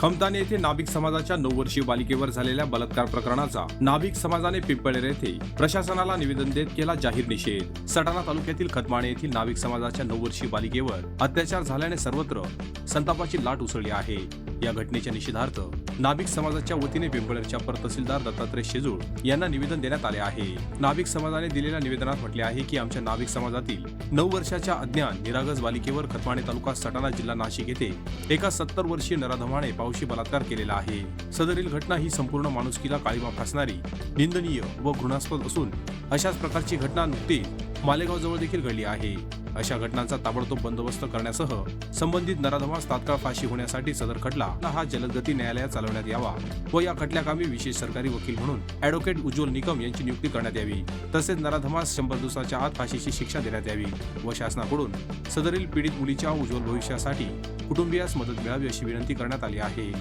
खमताने येथे नाभिक समाजाच्या नऊ वर्षीय बालिकेवर झालेल्या बलात्कार प्रकरणाचा नाभिक समाजाने पिंपळेर येथे प्रशासनाला निवेदन देत केला जाहीर निषेध. सटाणा तालुक्यातील खतमाणे येथील नाभिक समाजाच्या नऊ वर्षीय बालिकेवर अत्याचार झाल्याने सर्वत्र संतापाची लाट उसळली आहे. या घटनेच्या निषेधार्थ नाभिक समाजाच्या वतीने पिंपळेरच्या परतहसीलदार दत्तात्रय शेजूळ यांना निवेदन देण्यात आले आहे. नाभिक समाजाने दिलेल्या निवेदनात म्हटले आहे की आमच्या नाभिक समाजातील नऊ वर्षाच्या अज्ञान निरागस बालिकेवर खतमाणे तालुका सटाणा जिल्हा नाशिक येथे एका सत्तर वर्षीय नराधमाने पावशी बलात्कार केलेला आहे. सदरील घटना ही संपूर्ण माणुसकीला काळीमा फासणारी निंदनीय व घृणास्पद असून अशाच प्रकारची घटना नुकतीच मालेगाव जवळ देखील घडली आहे. अशा घटनांचा ताबडतोब बंदोबस्त करण्यासह संबंधित नराधमास तात्काळ फाशी होण्यासाठी सदर खटला हा जलदगती न्यायालयात चालवण्यात यावा व या खटल्याकामी विशेष सरकारी वकील म्हणून अॅडव्होकेट उज्ज्वल निकम यांची नियुक्ती करण्यात यावी. तसेच नराधमास शंभर दिवसाच्या आत फाशीची शिक्षा देण्यात यावी व शासनाकडून सदरील पीडित मुलीच्या उज्ज्वल भविष्यासाठी कुटुंबियास मदत मिळावी अशी विनंती करण्यात आली आहे.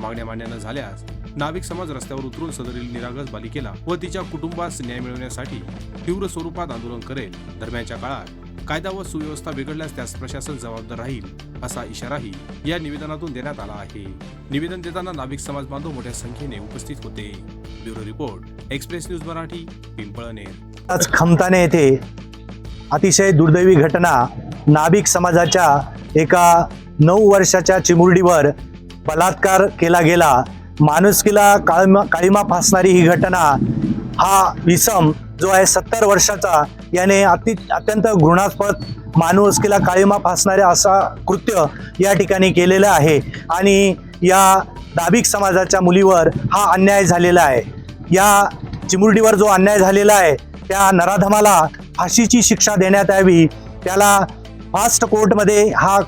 मागण्या मान्य न झाल्यास नाविक समाज रस्त्यावर उतरून सदरील निरागस बालिकेला व तिच्या कुटुंबास न्याय मिळवण्यासाठी तीव्र स्वरूपात आंदोलन करेल. दरम्यानच्या काळात कायदा व सुव्यवस्था बिघडल्यास त्यास प्रशासन जबाबदार राहील असा इशाराही या निवेदनातून देण्यात आला आहे. निवेदन देताना नाभिक समाज बांधव मोठ्या संख्येने उपस्थित होते. Bureau report express news Marathi Pimpalner आज खमताने येथे अतिशय दुर्दैवी घटना नाभिक समाजाच्या एका नऊ वर्षाच्या चिमुरडीवर बलात्कार केला गेला. माणुसकीला काळीमा काळीमा फासणारी ही घटना हा विसम जो आहे सत्तर वर्षाचा याने अति अत्यंत घृणास्पद माणुसकीला काळीमा फासणारे असा कृत्य या ठिकाणी केलेलं आहे. आणि या नाभिक समाजाच्या मुलीवर हा अन्याय झालेला आहे. या चिमुरडीवर जो अन्याय झालेला आहे त्या नराधमाला फाशीची शिक्षा देण्यात यावी. त्याला फास्ट कोर्टमध्ये हा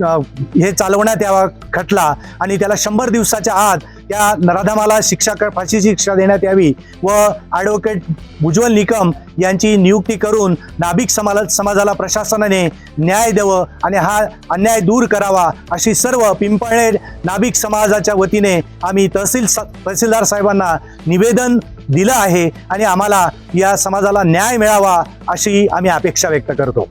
हे चालवण्यात यावा खटला. आणि त्याला शंभर दिवसाच्या आत त्या नराधमाला शिक्षा क- फाशीची शिक्षा देण्यात यावी व ॲडव्होकेट उज्ज्वल निकम यांची नियुक्ती करून नाभिक समाज समाजाला प्रशासनाने न्याय द्यावं आणि हा अन्याय दूर करावा अशी सर्व पिंपळे नाभिक समाजाच्या वतीने आम्ही तहसील स तहसीलदार साहेबांना निवेदन दिलं आहे आणि आम्हाला या समाजाला न्याय मिळावा अशी आम्ही अपेक्षा व्यक्त करतो.